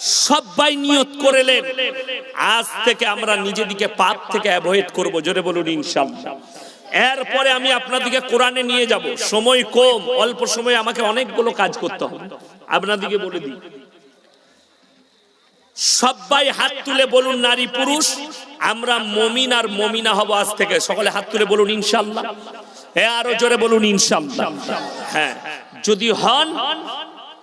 সবাই নিয়ত করেলেন। আজ থেকে আমরা নিজেদিকে পাপ থেকে অ্যাভয়েড করব, জোরে বলুন ইনশাআল্লাহ। এরপরে আমি আপনাদিকে কোরআনে নিয়ে যাব। সময় কম, অল্প সময় আমাকে অনেকগুলো কাজ করতে হবে। আপনাদিকে বলে দিই। সবাই হাত তুলে বলুন নারী পুরুষ, আমরা মমিন আর মমিনা হব আজ থেকে। সকলে হাত তুলে বলুন ইনশাল্লাহ হ্যাঁ আরও জোরে বলুন ইনশাল্লাহ হ্যাঁ যদি হন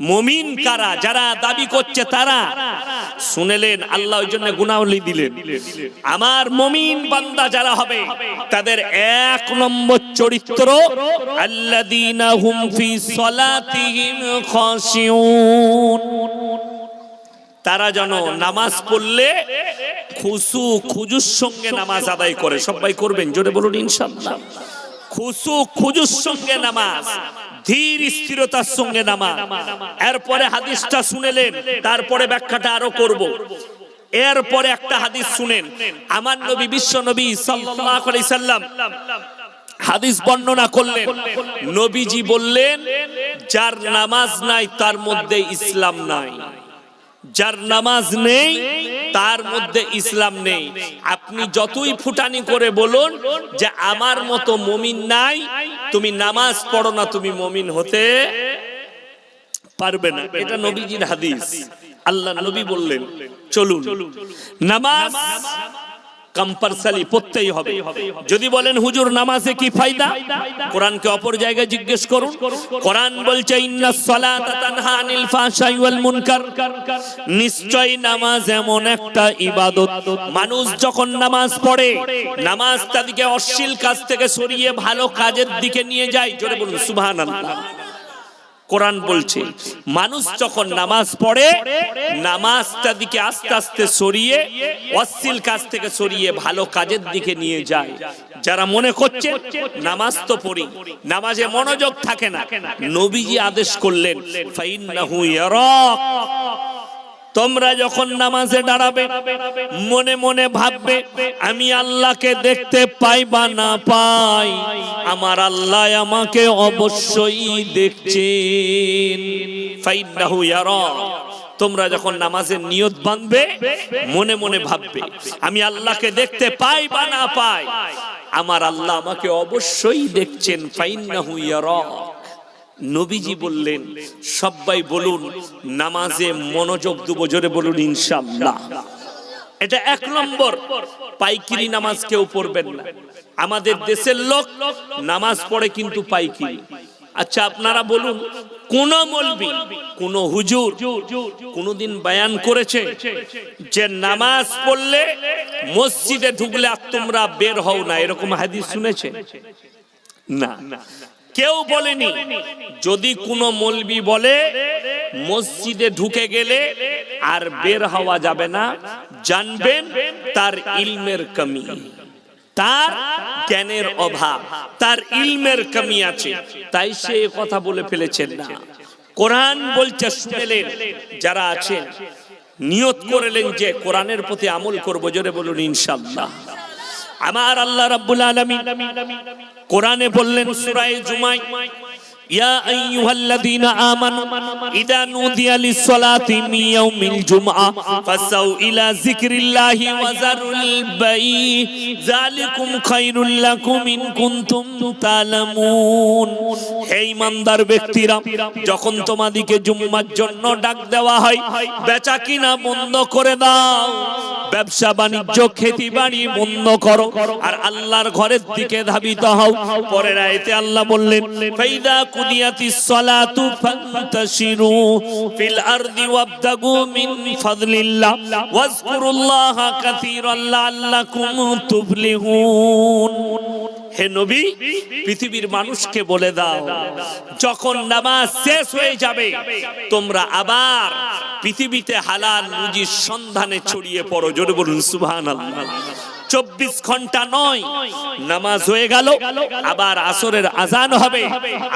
মুমিন কারা? যারা দাবি করছে তারা। শুনেলেন আল্লাহ ওই জন্য গুণাবলী দিলেন। আমার মমিন বান্দা যারা হবে তাদের এক নম্বর চরিত্র আল্লাযীনা হুম ফি সলাতিহিম খাশিউন। তারা যেন নামাজ পড়লে খুসু খুজুর সঙ্গে নামাজ আদায় করে। সবাই করবেন? জোরে বলুন ইনশাআল্লাহ। খুসু খুজুর সঙ্গে নামাজ। ধীর স্থিরতার সঙ্গে নামাজ। এরপরে হাদিসটা শুনেলেন, তারপরে ব্যাখ্যাটা আরও করব। এরপরে একটা হাদিস শুনেন। আমার নবী, বিশ্ব নবী সাল্লাম হাদিস বর্ণনা করলেন। নবীজি বললেন, যার নামাজ নাই, তার মধ্যে ইসলাম নাই। যার নামাজ নেই, তার মধ্যে ইসলাম নেই। আপনি যতই ফুটানি করে বলুন যে, আমার মতো মমিন নাই তুমি নামাজ পড়ো না, তুমি মমিন হতে পারবে না। এটা নবীজির হাদিস। আল্লাহ নবী বললেন, চলুন। নামাজ কম্পালসারি পড়তেই হবে। যদি বলেন, হুজুর, নামাজে কি ফায়দা? কোরআনকে অপর জায়গায় জিজ্ঞেস করুন। কোরআন বলছে ইন্নাস সালাতা তানহা আনিল ফাহশাই ওয়াল মুনকার। নিশ্চয় নামাজ এমন একটা ইবাদত। মানুষ যখন নামাজ পড়ে, নামাজ তাদেরকে অশ্লীল কাজ থেকে সরিয়ে ভালো কাজের দিকে নিয়ে যায়। জোরে বলুন, সুবহানাল্লাহ। কোরআন বলছে, মানুষ যখন নামাজ পড়ে, নামাজটা দিকে আস্তে আস্তে সরিয়ে, অশ্লীল কাজ থেকে সরিয়ে ভালো কাজের দিকে নিয়ে যায়। যারা মনে করছে, নামাজ তো পড়ি, নামাজে মনোযোগ থাকে না, নবীজি আদেশ করলেন, ফাইন্নাহু ইয়ারাক। তোমরা যখন নামাজে দাঁড়াবে, মনে মনে ভাববে, আমি আল্লাহকে দেখতে পাই বা না পাই। আমার আল্লাহ আমাকে অবশ্যই দেখছেন। ফাইন্নাহু ইয়ারা। তোমরা যখন নামাজের নিয়ত বাঁধবে, মনে মনে ভাববে, আমি আল্লাহকে দেখতে পাই বা না পাই। আমার আল্লাহ আমাকে অবশ্যই দেখছেন। ফাইন্নাহু ইয়ারা। নবীজি বললেন সবাই বলুন নামাজে মনোযোগ দেবো জোরে বলুন ইনশাল্লাহ এটা এক নম্বর। পাইকিরি নামাজ কেউ পড়বেন না। আমাদের দেশের লোক নামাজ পড়ে কিন্তু পাইকিরি। আচ্ছা আপনারা বলুন কোন মলবি কোন হুজুর কোনদিন বায়ান করেছে যে নামাজ পড়লে মসজিদে ঢুকলে আর তোমরা বের হও না এরকম হাদিস শুনেছে? না। কেউ বলেনি। যদি কোনো মলবি বলে, মসজিদে ঢুকে গেলে আর বের হওয়া যাবে না, জানবেন তার ইলমের কমি। তার জ্ঞানের অভাব, তার ইলমের কমি আছে। তাই সে কথা বলে ফেলেছেন না। কোরআন বলছে শুনেলেন যারা আছেন, নিয়ত করলেন যে কোরআনের প্রতি আমল করব। জোরে বলুন ইনশাল্লাহ আমার আল্লাহ রাব্বুল আলামিন কোরআনে বললেন সূরা জুমাই ইয়া আইয়ুহাল্লাযীনা আমানু ইদা নুদিয়া লিস-সালাতি মিন ইয়াউমিল জুমআ ফাসাউ ইলা যিকরিল্লাহি ওয়া যারুল বাই যালিকুম খায়রুল লাকুম ইন কুনতুম তা'লামুন। হে ঈমানদার ব্যক্তিরা, যখন তোমাদিকে জুম্মার জন্য ডাক দেওয়া হয়, বেচা কিনা বন্ধ করে দাও। ব্যবসা বাণিজ্য খেতি বাড়ি বন্ধ করো। আর আল্লাহর ঘরের দিকে ধাবিত হও। পরের আয়তে আল্লাহ বললেন ফাইদা কুদিয়াতি সালাতু ফান্তাশিরু ফিল আরদি ওয়াবতাগু মিন ফাদলিল্লাহ। ওয়াজকুরুল্লাহ কাসীরান লাআল্লাকুম তুফলিহুন। হে নবী, পৃথিবীর মানুষকে বলে দাও, যখন নামাজ শেষ হয়ে যাবে, তোমরা আবার পৃথিবীতে হালাল রুজির সন্ধানে ছড়িয়ে পড়ো। জোরে বলুন, সুবহানাল্লাহ। চব্বিশ ঘণ্টা নয়, নামাজ হয়ে গেল, আবার আসরের আজান হবে,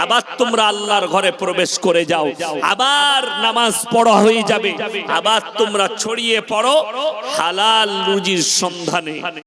আবার তোমরা আল্লাহর ঘরে প্রবেশ করে যাও, আবার নামাজ পড়া হয়ে যাবে, আবার তোমরা ছড়িয়ে পড়ো হালাল রুজির সন্ধানে।